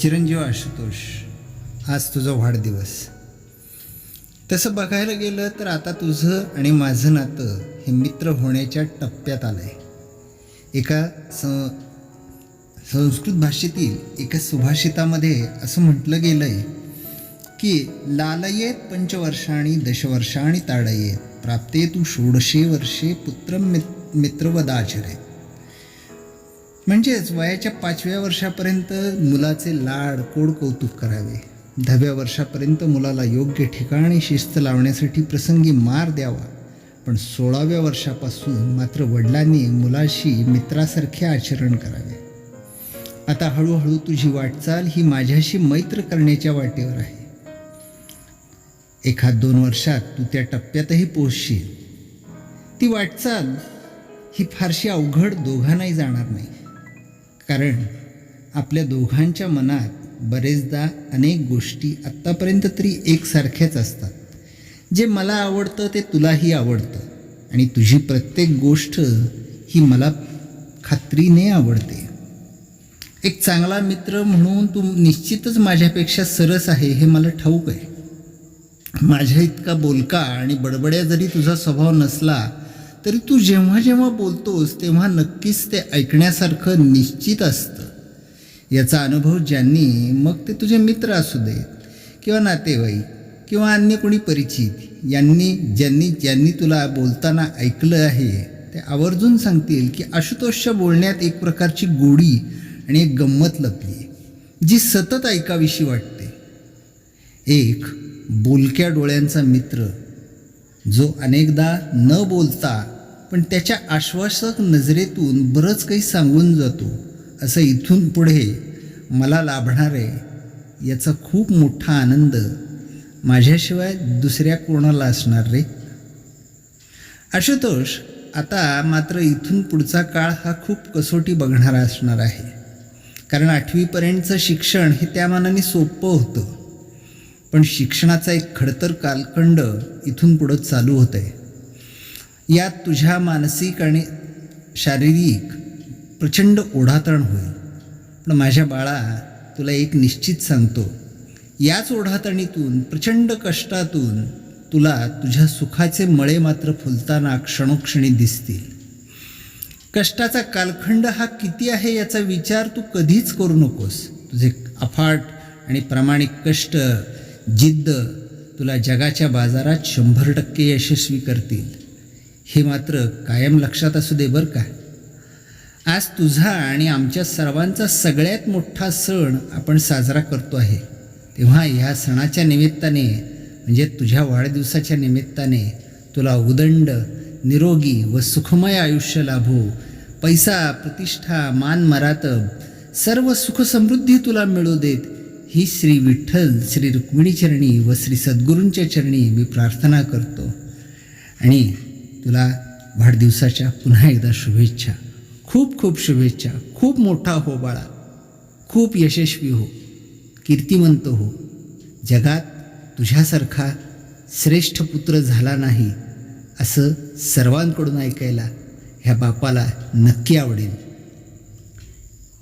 चिरंजीव आशुतोष आज तुझा वाढदिवस. तसं बघायला गेलं तर आता तुझं आणि माझं नातं हे मित्र होण्याच्या टप्प्यात आलं आहे एका स संस्कृत भाषेतील एका सुभाषितामध्ये असं म्हटलं गेलं आहे की लालयेत पंचवर्षाणी दशवर्षाणी ताडयेत प्राप्ते तू षोडशे वर्षे पुत्र मित मित्रवदाचरेत. म्हणजेच वयाच्या पाचव्या वर्षापर्यंत मुलाचे लाड कोड कौतुक करावे. दहाव्या वर्षापर्यंत मुलाला योग्य ठिकाणी शिस्त लावण्यासाठी प्रसंगी मार द्यावा. पण सोळाव्या वर्षापासून मात्र वडिलांनी मुलाशी मित्रासारखे आचरण करावे. आता हळूहळू तुझी वाटचाल ही माझ्याशी मैत्र करण्याच्या वाटेवर आहे. एखाद दोन वर्षात तू त्या टप्प्यातही पोहोचशील. ती वाटचाल ही फारशी अवघड दोघांनाही जाणार नाही. कारण आपल्या दोघांच्या मनात बरेचदा अनेक गोष्टी आत्तापर्यंत तरी एकसारख्याच असतात. जे मला आवडतं ते तुलाही आवडतं आणि तुझी प्रत्येक गोष्ट ही मला खात्रीने आवडते. एक चांगला मित्र म्हणून तू निश्चितच माझ्यापेक्षा सरस आहे हे मला ठाऊक आहे. माझ्या इतका बोलका आणि बडबड्या जरी तुझा स्वभाव नसला तरी तू जेव्हा जेव्हा बोलतोस तेव्हा नक्कीच ते ऐकण्यासारखं निश्चित असतं. याचा अनुभव ज्यांनी मग ते तुझे मित्र असू देत किंवा नातेवाईक किंवा अन्य कोणी परिचित यांनी ज्यांनी ज्यांनी तुला बोलताना ऐकलं आहे ते आवर्जून सांगतील की आशुतोषच्या बोलण्यात एक प्रकारची गोडी आणि एक गंमत लपली आहे जी सतत ऐकावीशी वाटते. एक बोलक्या डोळ्यांचा मित्र जो अनेकदा न बोलता पण त्याच्या आश्वासक नजरेतून बरंच काही सांगून जातो. असं इथून पुढे मला लाभणार आहे याचा खूप मोठा आनंद माझ्याशिवाय दुसऱ्या कोणाला असणार रे? आशुतोष आता मात्र इथून पुढचा काळ हा खूप कसोटी बघणारा असणार आहे. कारण आठवीपर्यंतचं शिक्षण हे त्या मानाने सोपं होतं. पण शिक्षणाचा एक खडतर कालखंड इथून पुढं चालू होत आहे यात तुझ्या मानसिक आणि शारीरिक प्रचंड ओढातण होईल. पण माझ्या बाळा तुला एक निश्चित सांगतो. याच ओढातणीतून प्रचंड कष्टातून तुला तुझ्या सुखाचे मळे मात्र फुलताना क्षणोक्षणी दिसतील. कष्टाचा कालखंड हा किती आहे याचा विचार तू कधीच करू नकोस. तुझे अफाट आणि प्रामाणिक कष्ट जिद्द तुला जगाच्या बाजारात शंभर टक्के यशस्वी करतील. हे मात्र कायम लक्षात असू दे बरं का. आज तुझा आणि आमच्या सर्वांचा सगळ्यात मोठा सण आपण साजरा करतो आहे. तेव्हा ह्या सणाच्या निमित्ताने म्हणजे तुझ्या वाढदिवसाच्या निमित्ताने तुला उदंड निरोगी व सुखमय आयुष्य लाभो. पैसा प्रतिष्ठा मान मरातब सर्व सुखसमृद्धी तुला मिळू देत. ही श्री विठ्ठल श्री रुक्मिणीचरणी व श्री सद्गुरूंच्या चरणी मी प्रार्थना करतो. आणि तुला वाढदिवसाच्या पुन्हा एकदा शुभेच्छा. खूप खूप शुभेच्छा. खूप मोठा हो बाळा. खूप यशस्वी हो. कीर्तिमंत हो. जगात तुझ्यासारखा श्रेष्ठ पुत्र झाला नाही असं सर्वांकडून ऐकायला ह्या बापाला नक्की आवडेल.